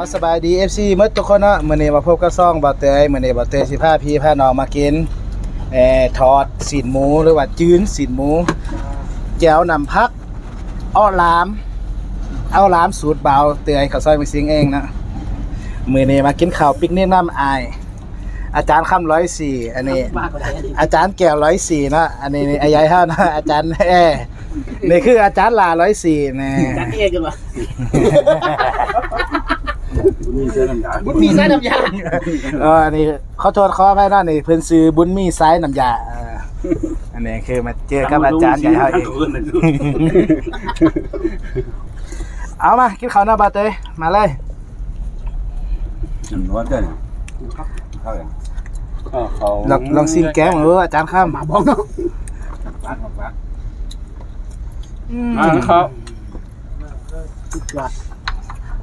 เอาสบายดี FC หมดทุกคนเนาะมื้อนี้มาพบกับซ่องบ่าวเตยมื้อนี้บ่าวเตยสิพาพี่พาน้องมากินเอ่อทอดสีนหมูหรือว่าจืนสีนหมู แจ่วนำพักอ้อลาม เอาลามสูตรเบาเตยเขาวซอยมาซิงเองนะมื้อนี้มากินข้าวปิกนิกน้ำอาย อาจารย์คำร้อยสี่อันนี้มากกว่านี้ อาจารย์แก้วร้อยสี่นะอันนี้นี่อายายห้านะอาจารย์แอนี่คืออาจารย์ลาร้อยสี่นะจัดเองกันมา มีเสื้อน้ำยาบุญมีสายน้ำยาเอออันนี้ขอโทษขออภัยนะนี่เพิ่นซื้อบุญมีไซส์น้ำยาเอออันนี้คือมาเจอกับอาจารย์ใหญ่เฮาเองเอามากินข้าวหน้าบาเต้ยมาเลยน้ำนวดด้วยเข้าอย่างเขาลองลองซิมแกงเอออาจารย์ข้ามมาบอกเนาะปักปักอืมอ่าครับสุดยอด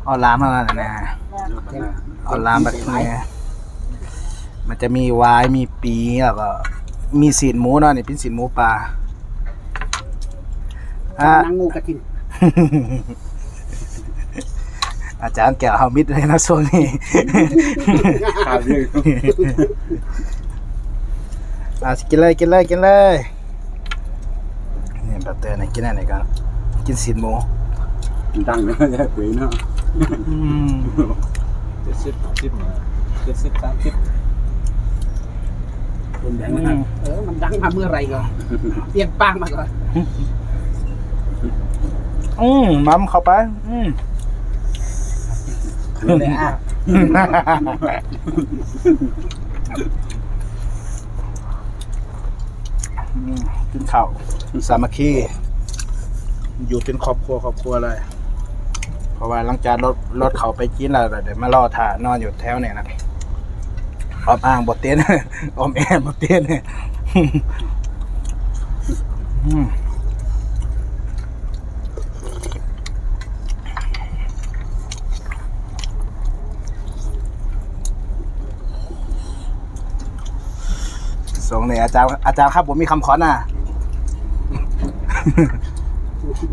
เอาลามเท่านั้นนะเอาลามแบบนี้มันจะมีวายมีปีแล้วก็ มีสีนหมูเนาะนี่เป็นสีนหมูปลาอะนางงูกระทิงอาจารย์แก้วเฮามิดเลยนะช่วงนี้ขาดเรื่องอะกินเลยกินเลยกินเลยนี่แบบเตอร์นี่กินอะไรกันกินสีนหมูดังนะจะคุยเนาะอืม เจ็ดสิบสิบเจ็ดสิบสามสิบคนแดงนะเออมันดังมาเมื่อไรก่อนเปลี่ยนป้างมาก่อนอืมมัมเข้าไป อืมเลยอะอืมกินข้าวสามัคคีอยู่เป็นครอบครัวครอบครัวเลย เพราะว่าหลังจากรถรถเขาไปกินแล้วเดี๋ยวมารอถ่านอนอยู่แถวเนี่ยนะออมอ่างบทเต้น ออมแอนบทเต้นอืมส่งเนี่ยอาจารย์อาจารย์ครับผมมีคำขอน่ะ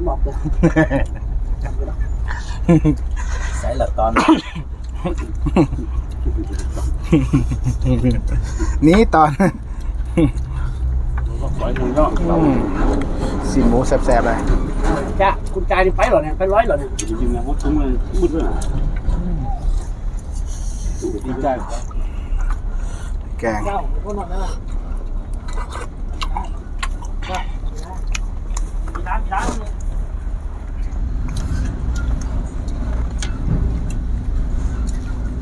บอกเลย ใส่ละตอน นี่ตอนก็ขอยมึงเนาะอืมสีหมูแซ่บๆเลยจ้ะคุณจ่ายนี่ไปเหรอเนี่ยไปร้อยเหรอเนี่ยจริงๆนะว่าทุ่งมันมุดด้วยดีใจแกงเจ้าคนหมดแล้วร้านร้านเวดีกูดวิ่งโอ้เก่งหน่อยนึงใจนี่นะบุได้ถืออะไรวะคิดบอกว่าอะไรชีวิ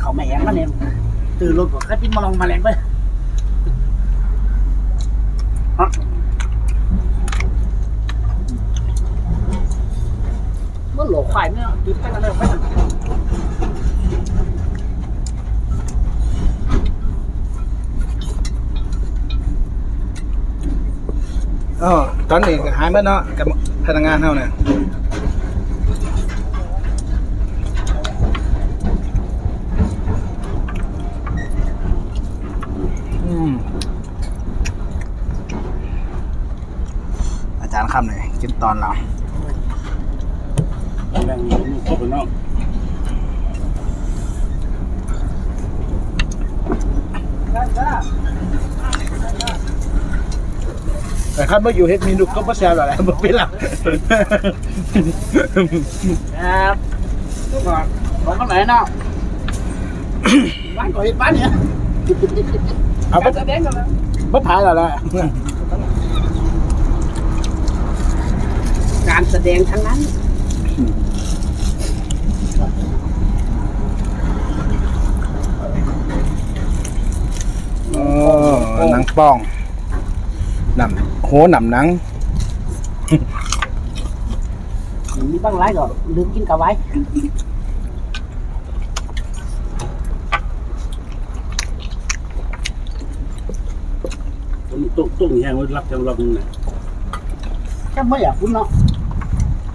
เขาแหมงมาเนี่ยตื่นรถบอกก็จิ้มมาลองมาแรงไปเมื่อหลวควายเนี่ยดิ้นไปกันเลยไปเออตอนนี้หายไปเนาะกับพนักงานเท่าเนี่ย อืมอาจารย์คำเลยกินตอนเราแรงมีครบเนาะแต่ครับเมื่ออยู่เฮ็ดเมีนุก็บ่แซ่บหรอกแหละบ่เป็นหรอกครับทุกคนของกันไหนเนาะบ้านก่อเหตุบ้านเนี่ย เอาไปการแสดงกันแล้วบ่ถ่ายแล้วแหละการแสดงทั้งนั้นโอ้นั่งงป้องหนำโหหนำหนังมีบ้างไรก็ลืมกินกะไว้ ตุ้งตุ้งแห้งไว้รับจังรับนึงน่ะแค่ไม่อยากคุ้นเนาะ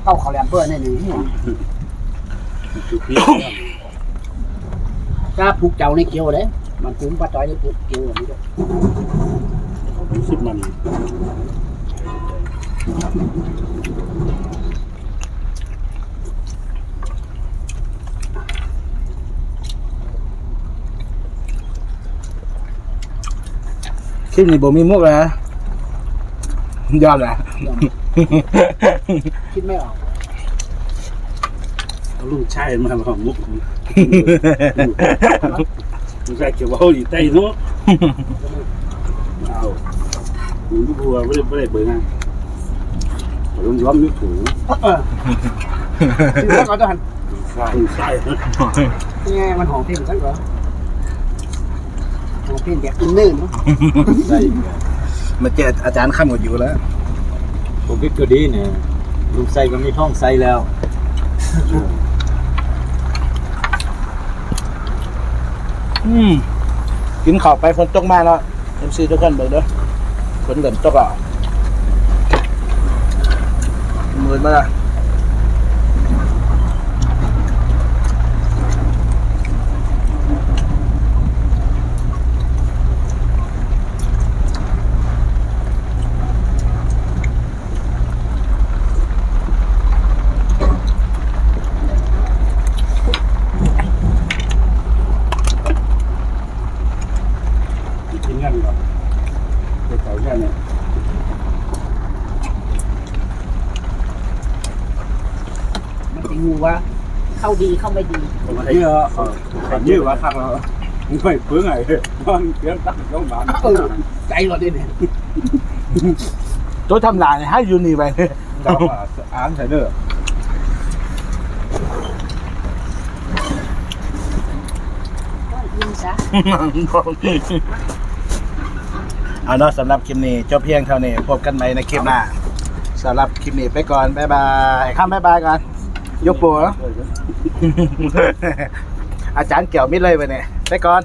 เข้าเขาแหลมเพื่อนนี่หนึ่จุดเพี่ถ้าผูกเจ้าในเกียวเลยมันคุ้มปลาจอยในผูกเกียวอันนี้ก็สิบมัน คลิปนี้บ่มีมุกเลยนะยอดเลยคิดไม่ออกเอาลูกชายมามามุกลูกชายเกี่ยวว่าอยู่ใต้เนาะเอาหนูบัวไม่ได้ไม่ได้เปิดงานล้มล้มนึกถึงคือว่าเขาจะหันใช่ใช่นี่ไงมันหอมเพ่งกันเหรอหอม เพ่งแบบอินเนอร์เนาะใช่มาเจออาจารย์ข้ามหมดอยู่แล้ว ผมคิดก็ดีเนี่ยลุงไซก็มีท้องไซแล้วอืมกินข้าวไปฝนตกมาแล้วเอ็มซีทุกคนเบิกเด้อฝนเริ่มตกอะมืดมาละ กินกันก่อนเดี๋ยวเขาแค่เนี่ย มันจะงู ว่าเข้าดีเข้าไม่ดีผมเยอะผมเยอะว่าข้างเราไม่เพื่อไงมันเกี่ยวกับต้องบ้านเออใจเราดิเนี่ยตัวทำลายให้ยูนี่ไปเราอ่านใช่เด้อยิงซะ เอาเนาะสำหรับคลิปนี้จบเพียงเท่านี้พบกันใหม่ในคลิปหน้าสำหรับคลิปนี้ไปก่อน บ๊ายบายข้ามบ๊ายบายก่อน ยกโปรเนาะอาจารย์เกี่ยวมิดเลยไปเนี่ยไปก่อน